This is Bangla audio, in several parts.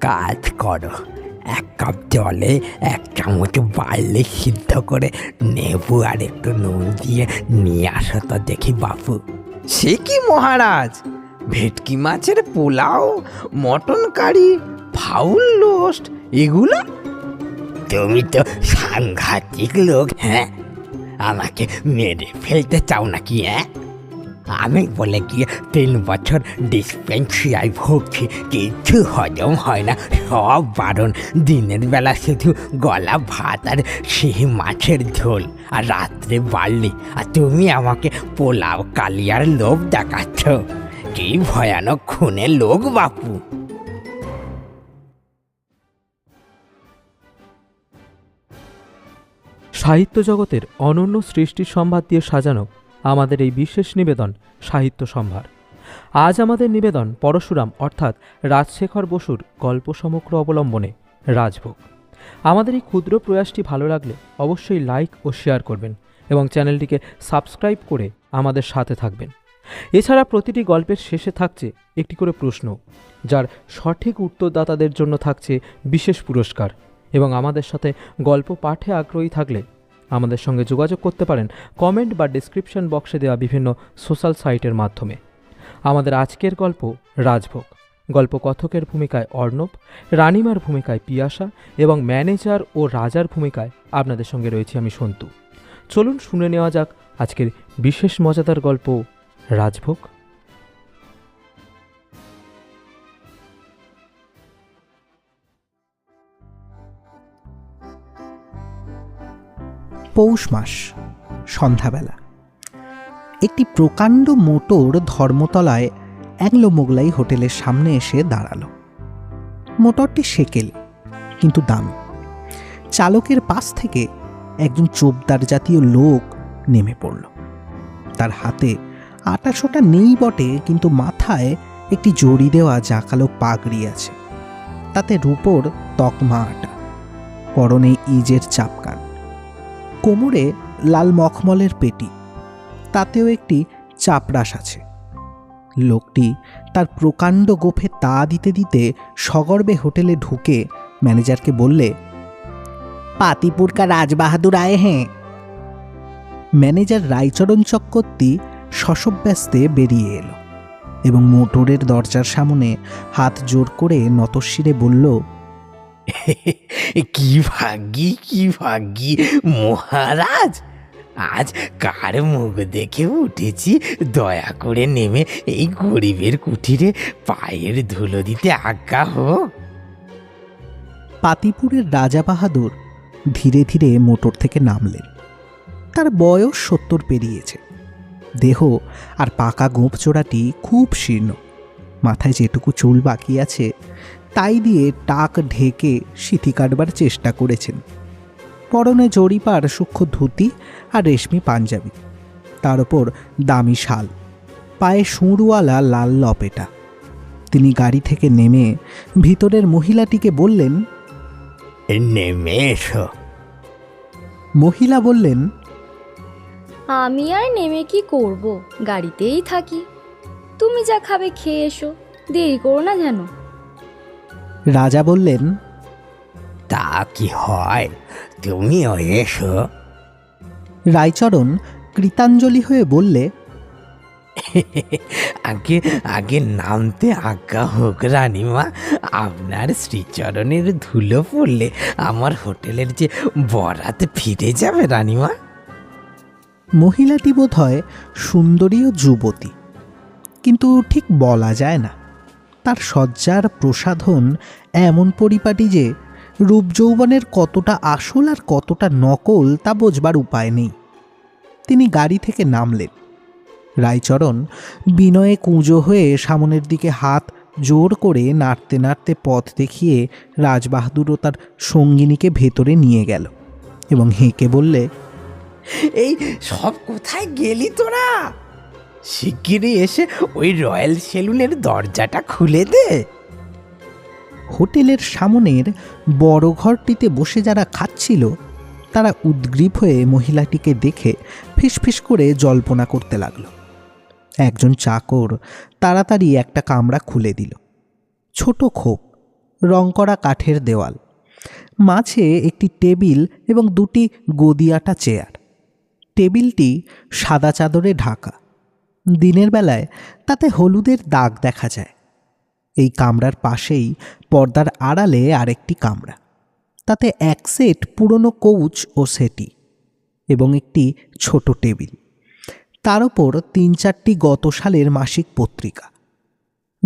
কাজ করো। এক কাপ জলে এক চামচ বাড়লে সিদ্ধ করে নেবু আর একটু নুন দিয়ে নিয়ে আসো তো দেখি বাপু। সে কি মহারাজ? ভেটকি মাছের pulao, mutton curry, fowl roast এগুলো? তুমি তো সাংঘাতিক লোক হ্যাঁ? আমাকে মেরে ফেলতে চাও নাকি হ্যাঁ? আমি বলে গিয়ে তিন বছর ডিসপেন্সিয়ায় ভুগছি কিছু হজম হয় না। সব বারণ। দিনের বেলা শুধু গলা ভাত আর সিহি মাছের ঝোল আর রাত্রে বাড়লি আর তুমি আমাকে পোলাও কালিয়ার লোভ দেখাচ্ছ। কি ভয়ানক খুনের লোক বাপু। সাহিত্য জগতের অনন্য সৃষ্টির সম্ভার দিয়ে সাজানো আমাদের এই বিশেষ নিবেদন সাহিত্য সম্ভার। আজ আমাদের নিবেদন পরশুরাম অর্থাৎ রাজশেখর বসুর গল্প সমগ্র অবলম্বনে রাজভোগ। আমাদের এই ক্ষুদ্র প্রয়াসটি ভালো লাগলে অবশ্যই লাইক ও শেয়ার করবেন এবং চ্যানেলটিকে সাবস্ক্রাইব করে আমাদের সাথে থাকবেন। এছাড়া প্রতিটি গল্পের শেষে থাকছে একটি করে প্রশ্ন, যার সঠিক উত্তরদাতাদের জন্য থাকছে বিশেষ পুরস্কার এবং আমাদের সাথে গল্প পাঠে আগ্রহী থাকলে আমাদের সঙ্গে যোগাযোগ করতে পারেন কমেন্ট বা ডিসক্রিপশন বক্সে দেওয়া বিভিন্ন সোশ্যাল সাইটের মাধ্যমে। আমাদের আজকের গল্প রাজভোগ। গল্প কথকের ভূমিকায় অর্ণব, রানিমার ভূমিকায় পিয়াসা এবং ম্যানেজার ও রাজার ভূমিকায় আপনাদের সঙ্গে রয়েছি আমি সন্তু। চলুন শুনে নেওয়া যাক আজকের বিশেষ মজাদার গল্প রাজভোগ। পৌষ মাস, সন্ধ্যাবেলা। একটি প্রকাণ্ড মোটর ধর্মতলায় অ্যাংলো মোগলাই হোটেলের সামনে এসে দাঁড়াল। মোটরটি সেকেল, কিন্তু দামি। চালকের পাশ থেকে একজন চোপদার জাতীয় লোক নেমে পড়ল। তার হাতে আটাশোটা নেই বটে, কিন্তু মাথায় একটি জড়ি দেওয়া জাকালো পাগড়ি আছে। তাতে রূপোর তকমা আটা, পরনে ইজের চাপকান। কোমরে লাল মখমলের পেটি, তাতেও একটি চাপরাস আছে। লোকটি তার প্রকাণ্ড গোফে তা দিতে দিতে সগর্বে হোটেলে ঢুকে ম্যানেজারকে বললে পাতিপুর কা রাজবাহাদুর আয়ে হ্যাঁ। ম্যানেজার রায়চরণ চক্রবর্তী শশব্যস্তে বেরিয়ে এলো এবং মোটরের দরজার সামনে হাত জোর করে নতশিরে বলল কি ভাগ্যি কি ভাগ্যি। মহারাজ, আজ কার মুখ দেখে উঠেছি? দয়া করে নেমে এই গরিবের কুঠিরে পায়ের ধুলো দিতে আজ্ঞা হোক। পাতিপুরের রাজা বাহাদুর ধীরে ধীরে মোটর থেকে নামলেন। তার বয়স সত্তর পেরিয়েছে। দেহ আর পাকা গোঁপচোড়াটি খুব শীর্ণ। মাথায় যেটুকু চুল বাকি আছে তাই দিয়ে টাক ঢেকে সিথি কাটবার চেষ্টা করেছেন। পরনে জরিপার সূক্ষ্ম ধুতি আর রেশমি পাঞ্জাবি। তার ওপর দামি শাল পায়ে সুঁড়ওয়ালা লাল লপেটা। তিনি গাড়ি থেকে নেমে ভিতরের মহিলাটিকে বললেন নেমে এসো। মহিলা বললেন আমি আর নেমে কি করব? গাড়িতেই থাকি। তুমি যা খাবে খেয়ে এসো। দেরি করো না যেন। রাজা বললেন তা কি হয়? তুমিও এসো। রায়চরণ কৃতাঞ্জলি হয়ে বললে আগে আগে নামতে আজ্ঞা হোক রানীমা আপনার শ্রীচরণের ধুলো পড়লে আমার হোটেলের যে বরাত ফিরে যাবে রানীমা। মহিলাটি বোধ হয় সুন্দরী ও যুবতী কিন্তু ঠিক বলা যায় না। তার সজ্জার প্রসাধন এমন পরিপাটি যে রূপ যৌবনের কতটা আসল আর কতটা নকল তা বোঝবার উপায় নেই। তিনি গাড়ি থেকে নামলেন। রায়চরণ বিনয়ে কুঁজো হয়ে সামনের দিকে হাত জোর করে নাড়তে নাড়তে পথ দেখিয়ে রাজবাহাদুর ও তার সঙ্গিনীকে ভেতরে নিয়ে গেল এবং হেঁকে বললে, এই সব কোথায় গেলি তোরা? শিগগিরই এসে ওই রয়্যাল সেলুনের দরজাটা খুলে দে। হোটেলের সামনের বড় ঘরটিতে বসে যারা খাচ্ছিল, তারা উদ্গ্রীব হয়ে মহিলাটিকে দেখে ফিসফিস করে জল্পনা করতে লাগল। একজন চাকর তাড়াতাড়ি একটা কামরা খুলে দিল। ছোট খোপ, রং করা কাঠের দেওয়াল, মাঝে একটি টেবিল এবং দুটি গদিয়াটা চেয়ার। টেবিলটি সাদা চাদরে ঢাকা। দিনের বেলায় তাতে হলুদের দাগ দেখা যায়। এই কামরার পাশেই পর্দার আড়ালে আরেকটি কামরা। তাতে এক সেট পুরনো কৌচ ও সেটি এবং একটি ছোট টেবিল। তার ওপর তিন চারটি গত সালের মাসিক পত্রিকা।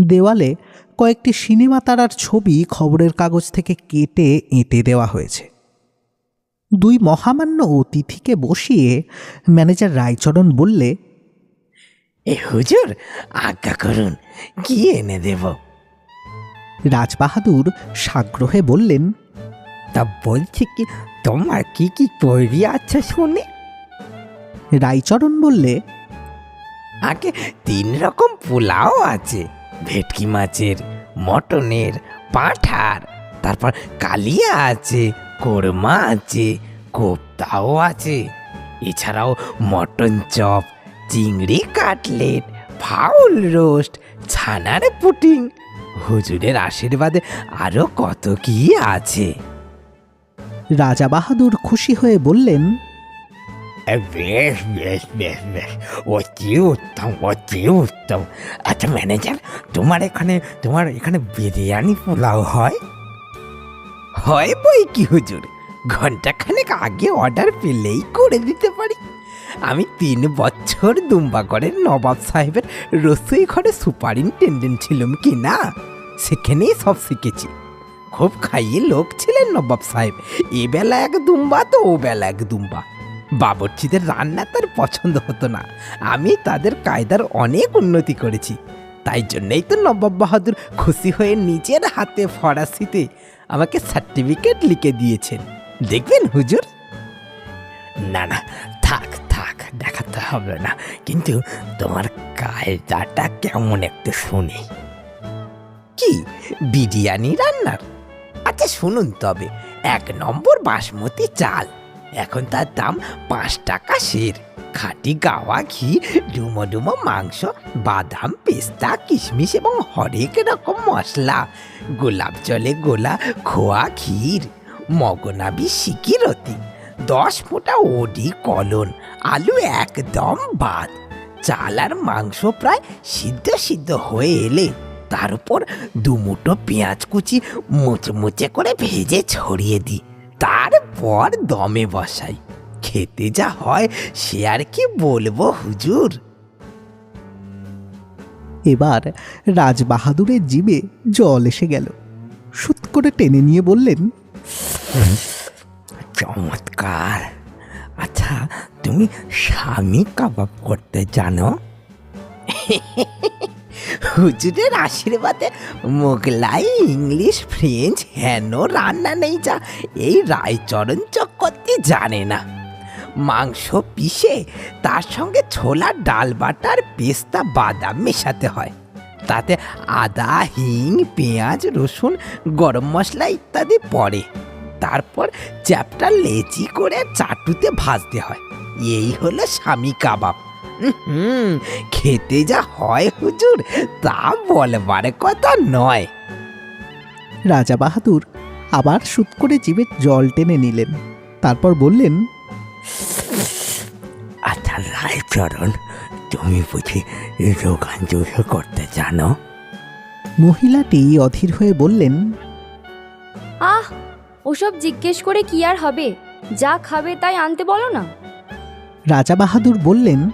দেওয়ালে কয়েকটি সিনেমা তারার ছবি খবরের কাগজ থেকে কেটে এঁটে দেওয়া হয়েছে। দুই মহামান্য অতিথিকে বসিয়ে ম্যানেজার রায়চরণ বললে এ হুজুর আজ্ঞা করুন কি এনে দেব? রাজবাহাদুর সাগ্রহে বললেন তা বলছি কি তোমার কি কি তৈরি আছে শুনে? রায়চরণ বললে আগে তিন রকম পোলাও আছে ভেটকি মাছের মটনের পাঁঠার তারপর কালিয়া আছে কোরমা আছে কোপ্তাও আছে এছাড়াও মটন চপ চিংড়ি কাটলেট ফাউল রোস্ট ছানার পুটিং। হুজুরের আশীর্বাদে আরও কত কি আছে। রাজা বাহাদুর খুশি হয়ে বললেন বেশ বেশ বেশ বেশ। অতি উত্তম অতি উত্তম। আচ্ছা ম্যানেজার তোমার এখানে তোমার এখানে বিরিয়ানি পোলাও হয়? হয় বই কি হুজুর? ঘন্টাখানেক আগে অর্ডার পেলেই করে দিতে পারি। আমি তিন বছর দুম্বাগড়ের নবাব সাহেবের রসুই ঘরে সুপারিনটেন্ডেন্ট ছিলাম কি না, সেখানেই সব শিখেছি। খুব খাইয়ে লোক ছিলেন নবাব সাহেব। এ বেলা এক দুম্বা তো ও বেলা এক দুম্বা। বাবরচিদের রান্না তার পছন্দ হতো না। আমি তাদের কায়দার অনেক উন্নতি করেছি। তাই জন্যই তো নবাব বাহাদুর খুশি হয়ে নিজের হাতে ফরাসিতে আমাকে সার্টিফিকেট লিখে দিয়েছেন। দেখবেন হুজুর? না না থাক থাক দেখাতে হবে না। কিন্তু তোমার কায়দাটা কেমন একটু শুনি। কি? বিরিয়ানি রান্নার? আচ্ছা শুনুন তবে। এক নম্বর বাসমতি চাল। এখন তার দাম পাঁচ টাকা সের। খাঁটি গাওয়া ঘি, ডুমো ডুমো মাংস, বাদাম, পেস্তা, কিশমিশ এবং হরেক রকম মশলা। গোলাপ জলে গোলা খোয়া ক্ষীর, মগনাবি সিকিরতি দশ ফোঁটা ওডি কলন আলু একদম বাদ। চাল আর মাংস প্রায় সিদ্ধ সিদ্ধ হয়ে এলে তার উপর দুমুটো পেঁয়াজ কুচি মুচমুচে করে ভেজে ছড়িয়ে দিই। তারপর দমে বসাই। খেতে যা হয় সে আর কি বলব হুজুর? এবার রাজবাহাদুরের জিবে জল এসে গেল। সুত করে টেনে নিয়ে বললেন চমৎকার। আচ্ছা তুমি স্বামী কাবাব করতে জানো? হুজুরের আশীর্বাদে মোগলাই ইংলিশ, ফ্রেঞ্চ, হেন, রান্না নেই যা। এই রায়চরণ চক্রবর্তী জানে না। মাংস পিষে তার সঙ্গে ছোলা, ডাল বাটার পেস্তা, বাদাম মেশাতে হয়। তাতে আদা, হিং, পেঁয়াজ, রসুন, গরম মশলা ইত্যাদি পড়ে। তারপর চ্যাপটা লেচি করে চাটুতে ভাজতে হয়। এই হলো স্বামী কাবাব। হুম খেতে যা হয় হুজুর তা বলবার কথা নয়। রাজা বাহাদুর আবার সুত করে জিভে জল টেনে নিলেন। তারপর বললেন আচ্ছা রায়চরণ তুমি বুঝি যোগান যুদ্ধ করতে জানো? মহিলাটি অধীর হয়ে বললেন আহ ওসব জিজ্ঞেস করে কি আর হবে? যা খাবে তাই আনতে বলো না। রাজা বাহাদুর বললেন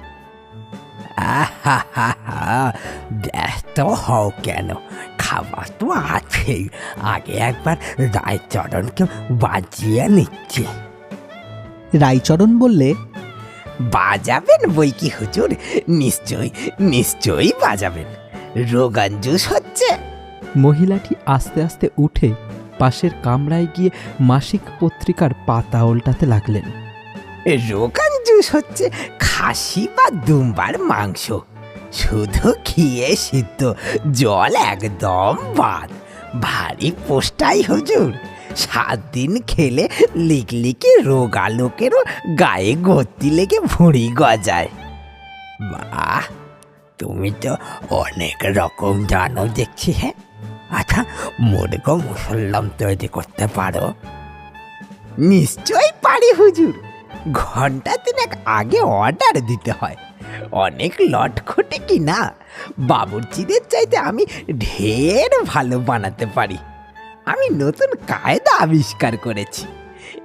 ব্যস্ত হও কেন? খাবার তো আছেই। আগে একবার রায়চরণকে বাজিয়ে নিচ্ছে। রায়চরণ বললে বাজাবেন বই কি হুজুর? নিশ্চয়ই নিশ্চয়ই বাজাবেন। রোগান জুস হচ্ছে মহিলাটি আস্তে আস্তে উঠে পাশের কামরায় গিয়ে মাসিক পত্রিকার পাতা উল্টাতে লাগলেন। রোগান জুস হচ্ছে খাসি বা দুম্বার মাংস। শুধু খেয়ে সিদ্ধ, জল একদম বাদ। ভারী পোস্টাই হুজুর। সাত দিন খেলে লিকলিকে রোগা লোকেরও গায়ে গতি লেগে ভুঁড়ি গজায়। বাহ, তুমি তো অনেক রকম জানো দেখছি হ্যাঁ? আচ্ছা মুরগ মুসল্লাম তৈরি করতে পারো? নিশ্চয়ই পারি হুজুর। ঘণ্টা তিনেক আগে অর্ডার দিতে হয়। অনেক লটখটে কি না? বাবুর্চিদের চাইতে আমি ঢের ভালো বানাতে পারি। আমি নতুন কায়দা আবিষ্কার করেছি।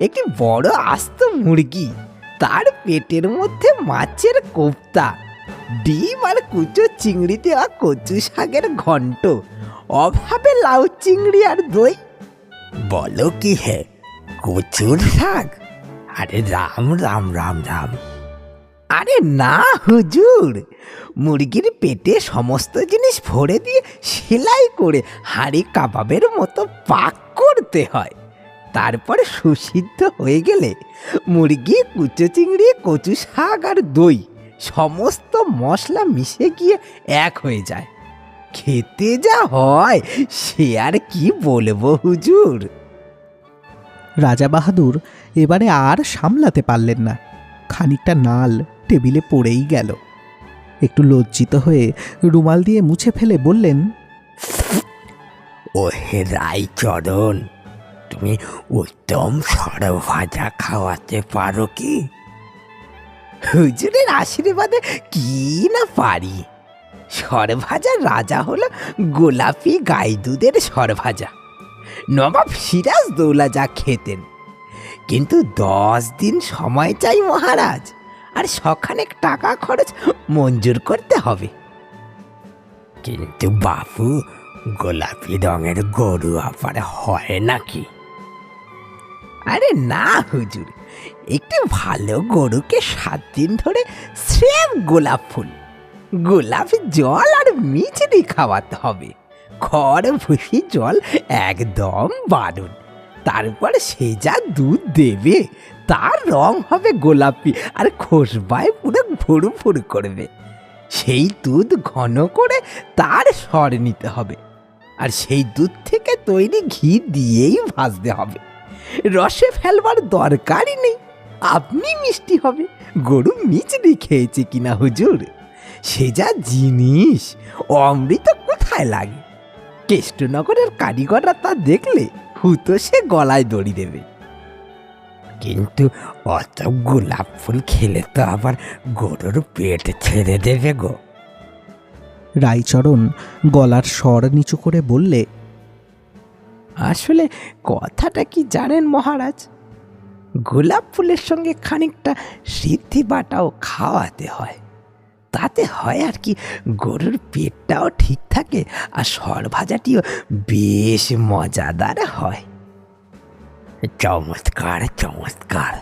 একটি বড় আস্ত মুরগি, তার পেটের মধ্যে মাছের কোপ্তা, ডিম আর কুচো চিংড়ি দেওয়া কচু শাকের ঘন্ট, অভাবে লাউ চিংড়ি আর দই। বলো কি হে, কচুর শাক? আরে রাম রাম রাম রাম। আরে না, হুজুর। মুরগির পেটে সমস্ত জিনিস ভরে দিয়ে সেলাই করে হাঁড়ি কাবাবের মতো পাক করতে হয়। তারপরে সুসিদ্ধ হয়ে গেলে মুরগি, কুচো চিংড়ি, কচু শাক আর দই সমস্ত মশলা মিশে গিয়ে এক হয়ে যায়। খেতে যা হয়, সে আর কি বলব হুজুর? রাজা বাহাদুর এবারে আর সামলাতে পারলেন না। খানিকটা নাল টেবিলে পড়েই গেল। একটু লজ্জিত হয়ে রুমাল দিয়ে মুছে ফেলে বললেন ও হে রায়চরণ, তুমি উত্তম সর ভাজা খাওয়াতে পারো কি? হুজুরের আশীর্বাদে কি না পারি? সরভাজা রাজা হলো গোলাপি গাই দুধের সরভাজা নবাব সিরাজ দৌলা যা খেতেন। কিন্তু দশ দিন সময় চাই মহারাজ, আর সখানেক টাকা খরচ মঞ্জুর করতে হবে। কিন্তু বাপু, গোলাপি রঙের গরু আবার হয় নাকি? আরে না হুজুর, একটি ভালো গরুকে সাত দিন ধরে স্রেফ গোলাপ ফুল, গোলাপ জল আর মিচড়ি খাওয়াতে হবে। খড় ভুসি জল একদম বারণ তারপর সে যা দুধ দেবে, তার রং হবে গোলাপি আর খোসবায় পুরো ফুরু ফুরু করবে। সেই দুধ ঘন করে তার স্বর নিতে হবে আর সেই দুধ থেকে তৈরি ঘি দিয়েই ভাজতে হবে। রসে ফেলবার দরকারই নেই, আপনি মিষ্টি হবে, গরু মিচড়ি খেয়েছে কিনা হুজুর? সে যা জিনিস, অমৃত কোথায় লাগে? কেষ্টনগরের কারিগররা তা দেখলে হুতো সে গলায় দড়ি দেবে। কিন্তু অত গোলাপ ফুল খেলে তো আবার গরুর পেট ছেড়ে দেবে গো। রাইচরণ গলার স্বর নিচু করে বললে আসলে কথাটা কি জানেন মহারাজ? গোলাপ ফুলের সঙ্গে খানিকটা সিদ্ধি বাটাও খাওয়াতে হয়। তাতে হয় আর কি, গরুর পেটটাও ঠিক থাকে আর সর ভাজাটিও বেশ মজাদার হয়। চমৎকার চমৎকার।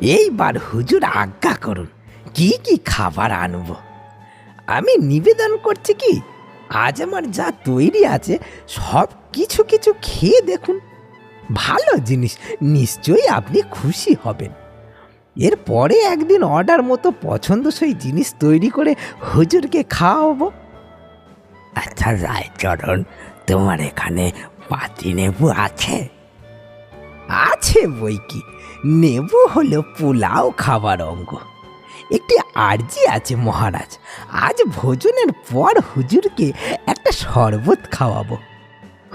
এইবার হুজুর আজ্ঞা করুন, কি কি খাবার আনব? আমি নিবেদন করছি কি, আজ আমার যা তৈরি আছে, সব কিছু কিছু খেয়ে দেখুন। ভালো জিনিস, নিশ্চয়ই আপনি খুশি হবেন। এরপরে একদিন অর্ডার মতো পছন্দসই জিনিস তৈরি করে হুজুরকে খাওয়াবো। আচ্ছা রায়চরণ তোমার এখানে পাতি নেবু আছে? আছে বই কি? নেবু হলো পোলাও খাবার অঙ্গ। একটি আর্জি আছে মহারাজ। আজ ভোজনের পর হুজুরকে একটা শরবত খাওয়াবো।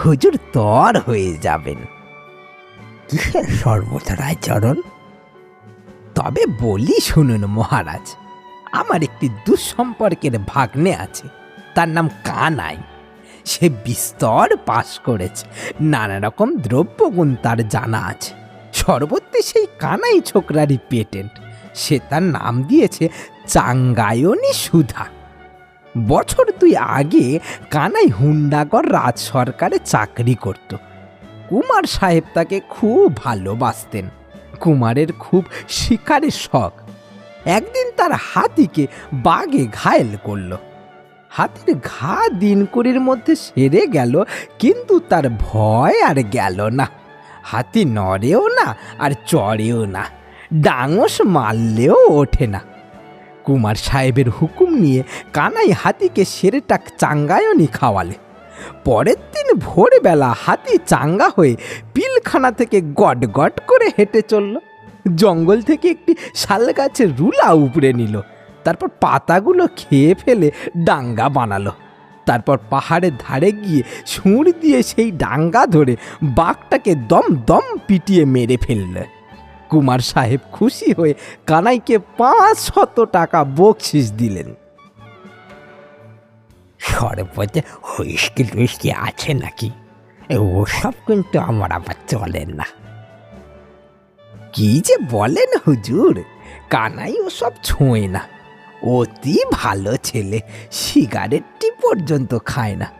হুজুর তর হয়ে যাবেন। কিসের সর্বত রায়চরণ তবে বলি শুনুন মহারাজ, আমার একটি দুঃসম্পর্কের ভাগ্নে আছে, তার নাম কানাই। সে বিস্তর পাশ করেছে, নানা রকম দ্রব্যগুণ তার জানা আছে। সর্বত্রে সেই কানাই ছোকরারই পেটেন্ট, সে তার নাম দিয়েছে চাঙ্গায়নী সুধা। বছর দুই আগে কানাই হুন্ডাগর রাজ সরকারে চাকরি করত। কুমার সাহেব তাকে খুব ভালোবাসতেন। কুমারের খুব শিকারের শখ। একদিন তার হাতিকে বাগে ঘায়েল করল। হাতির ঘা দিন কুড়ির মধ্যে সেরে গেল, কিন্তু তার ভয় আর গেল না। হাতি নড়েও না আর চড়েও না, ডাঙস মারলেও ওঠে না। কুমার সাহেবের হুকুম নিয়ে কানাই হাতিকে সেরেটাক চাঙ্গায়নি খাওয়ালে। পরের দিন ভোরবেলা হাতি চাঙ্গা হয়ে পিলখানা থেকে গট গট করে হেঁটে চলল। জঙ্গল থেকে একটি শাল গাছের রুলা উপড়ে নিল। তারপর পাতাগুলো খেয়ে ফেলে ডাঙ্গা বানালো। তারপর পাহাড়ের ধারে গিয়ে সুঁড় দিয়ে সেই ডাঙ্গা ধরে বাঘটাকে দম দম পিটিয়ে মেরে ফেললে। কুমার সাহেব খুশি হয়ে কানাইকে পাঁচ শত টাকা বকশিস দিলেন। সর্বতে হুইস্কি টুইস্কি আছে নাকি? ওসব কিন্তু আমার আবার চলে না। কি যে বলেন হুজুর? কানাই ওসব ছোঁয় না। অতি ভালো ছেলে, সিগারেটটি পর্যন্ত খায় না।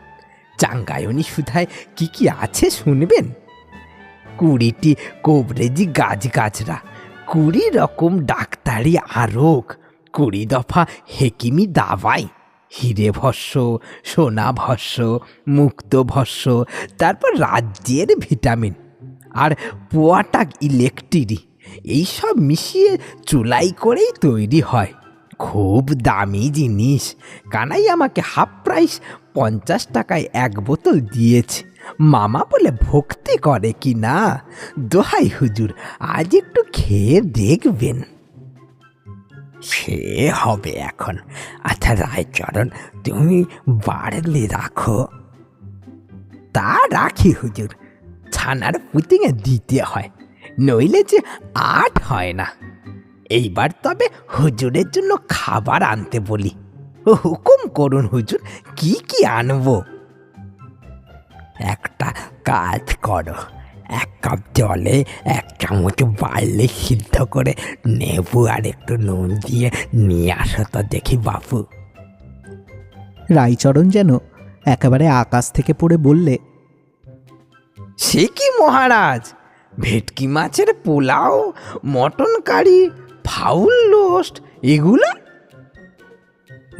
চাঙ্গায়নি সুধায় কি কি আছে শুনবেন? কুড়িটি কোবরেজি গাছ গাছরা কুড়ি রকম ডাক্তারি আরোগ, কুড়ি দফা হেকিমি দাবাই হিরে ভস্য সোনা ভস্য মুক্ত ভস্য তারপর রাজ্যের ভিটামিন আর পোয়াটাক ইলেকট্রি এইসব মিশিয়ে চুলাই করেই তৈরি হয়। খুব দামি জিনিস। কানাই আমাকে হাফ প্রাইস পঞ্চাশ টাকায় এক বোতল দিয়েছে। মামা বলে ভক্তি করে কি না দোহাই হুজুর, আজ একটু খেয়ে দেখবেন। সে হবে এখন। আচ্ছা রায়চরণ তুমি বাড়লে রাখো। তা রাখি হুজুর। ছানার পুতিংয়ে দিতে হয়, নইলে যে আট হয় না। এইবার তবে হুজুরের জন্য খাবার আনতে বলি। হুকুম করুন হুজুর, কি কি আনব? একটা কাজ করো। এক কাপ জলে এক চামচ বাড়লে সিদ্ধ করে নেবু আর একটু নুন দিয়ে নিয়ে আসো তো দেখি বাপু। রাইচরণ যেন একেবারে আকাশ থেকে পড়ে বললে সে কি মহারাজ? ভেটকি মাছের pulao mutton curry fowl roast এগুলো?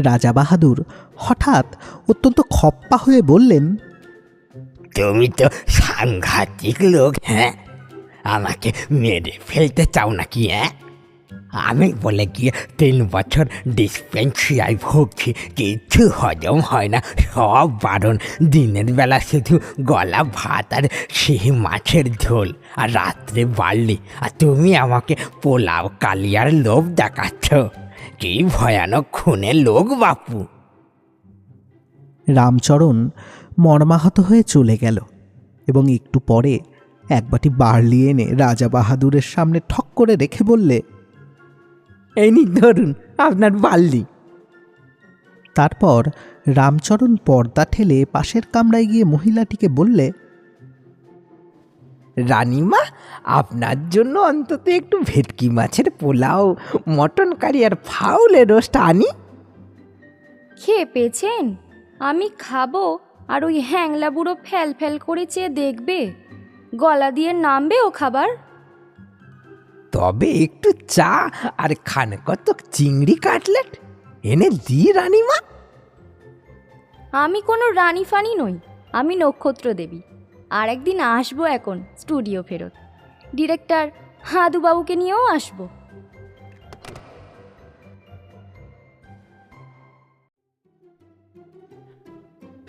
রাজা বাহাদুর হঠাৎ অত্যন্ত খপ্পা হয়ে বললেন তুমি তো সাংঘাতিক লোক হ্যাঁ? আমাকে মেরে ফেলতে চাও নাকি হ্যাঁ? আমি বলে গিয়ে তিন বছর ডিসপেন্সিয়ায় ভুগছি কিচ্ছু হজম হয় না, সব বারণ। দিনের বেলা শুধু গলা, ভাত আর সিহি মাছের ঝোল, আর রাত্রে বাড়লি আর তুমি আমাকে পোলাও কালিয়ার লোভ দেখাচ্ছ। কি ভয়ানক খুনের লোক বাপু। রামচরণ মর্মাহত হয়ে চলে গেল এবং একটু পরে এক বাটি বার্লি এনে রাজা বাহাদুরের সামনে ঠক করে রেখে বললে, এই নিন, ধরুন, আপনার বাল্লি তারপর রামচরণ পর্দা ঠেলে পাশের কামরায় গিয়ে মহিলাটিকে বললে, রানীমা, আপনার জন্য অন্তত একটু ভেটকি মাছের পোলাও, মটন কারি আর ফাউলের রোস্ট আনি। খেয়ে পেয়েছেন? আমি খাব আর ওই হ্যাংলা বুড়ো ফ্যাল ফ্যাল করে চেয়ে দেখবে? গলা দিয়ে নামবে ও খাবার? তবে একটু চা আর খান কত চিংড়ি কাটলেট এনে দি রানীমা। আমি কোনো রানী ফানি নই আমি নক্ষত্র দেবী। আর একদিন আসব এখন স্টুডিও ফেরত। ডিরেক্টর হাদুবাবুকে নিয়েও আসব।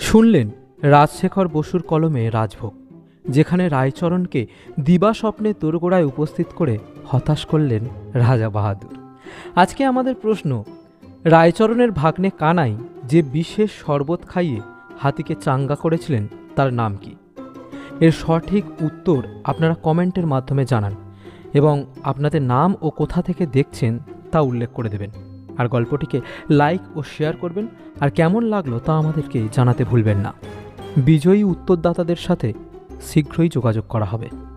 শুনলেন রাজশেখর বসুর কলমে রাজভোগ, যেখানে রায়চরণকে দিবা স্বপ্নে তোরগোড়ায় উপস্থিত করে হতাশ করলেন রাজা বাহাদুর। আজকে আমাদের প্রশ্ন, রায়চরণের ভাগ্নে কানাই যে বিশেষ শরবত খাইয়ে হাতিকে চাঙ্গা করেছিলেন, তার নাম কি? এর সঠিক উত্তর আপনারা কমেন্টের মাধ্যমে জানান এবং আপনাদের নাম ও কোথা থেকে দেখছেন তা উল্লেখ করে দেবেন। আর গল্পটিকে লাইক ও শেয়ার করবেন। আর কেমন লাগল তা আমাদেরকে জানাতে ভুলবেন না। বিজয়ী উত্তরদাতাদের সাথে শীঘ্রই যোগাযোগ করা হবে।